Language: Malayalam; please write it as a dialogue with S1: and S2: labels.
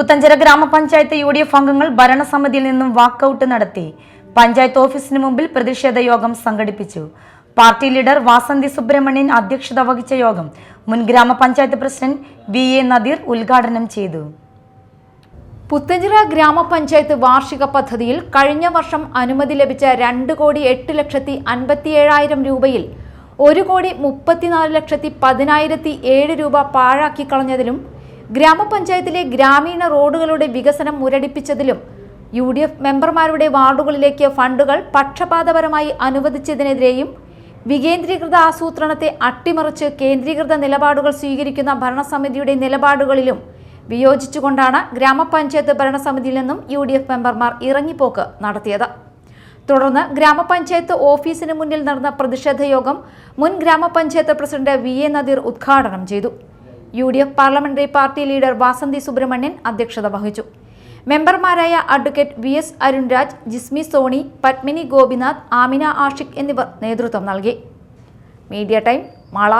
S1: പുത്തഞ്ചിറ ഗ്രാമപഞ്ചായത്ത് യു ഡി എഫ് അംഗങ്ങൾ ഭരണസമിതിയിൽ നിന്നും വാക്കൌട്ട് നടത്തി. പഞ്ചായത്ത് ഓഫീസിന് മുമ്പിൽ പ്രതിഷേധ യോഗം സംഘടിപ്പിച്ചു. പാർട്ടി ലീഡർ വാസന്തി സുബ്രഹ്മണ്യൻ അധ്യക്ഷത വഹിച്ച യോഗം മുൻ ഗ്രാമപഞ്ചായത്ത് പ്രസിഡന്റ് വി എ നദീർ ഉദ്ഘാടനം ചെയ്തു.
S2: പുത്തഞ്ചിറ ഗ്രാമപഞ്ചായത്ത് വാർഷിക പദ്ധതിയിൽ കഴിഞ്ഞ വർഷം അനുമതി ലഭിച്ച രണ്ട് കോടി എട്ട് ലക്ഷത്തി അൻപത്തിയേഴായിരം രൂപയിൽ ഒരു കോടി മുപ്പത്തിനാല് ലക്ഷത്തി പതിനായിരത്തി ഏഴ് രൂപ പാഴാക്കി കളഞ്ഞതിലും ഗ്രാമപഞ്ചായത്തിലെ ഗ്രാമീണ റോഡുകളുടെ വികസനം മുരടിപ്പിച്ചതിലും യു ഡി എഫ് മെമ്പർമാരുടെ വാർഡുകളിലേക്ക് ഫണ്ടുകൾ പക്ഷപാതപരമായി അനുവദിച്ചതിനെതിരെയും വികേന്ദ്രീകൃത ആസൂത്രണത്തെ അട്ടിമറിച്ച് കേന്ദ്രീകൃത നിലപാടുകൾ സ്വീകരിക്കുന്ന ഭരണസമിതിയുടെ നിലപാടുകളിലും വിയോജിച്ചുകൊണ്ടാണ് ഗ്രാമപഞ്ചായത്ത് ഭരണസമിതിയിൽ നിന്നും യു ഡി എഫ് മെമ്പർമാർ ഇറങ്ങിപ്പോക്ക് നടത്തിയത്. തുടർന്ന് ഗ്രാമപഞ്ചായത്ത് ഓഫീസിന് മുന്നിൽ നടന്ന പ്രതിഷേധ യോഗം മുൻ ഗ്രാമപഞ്ചായത്ത് പ്രസിഡന്റ് വി എ നദീർ ഉദ്ഘാടനം ചെയ്തു. U D F parliamentary party leader Vasanthi Subramanian അധ്യക്ഷത വഹിച്ചു. മെമ്പർമാരായ advocate V S Arunraj Jismi Soni Padmini Gopinath Amina Ashiq എന്നിവർ നേതൃത്വം നൽകി. Media time Mala.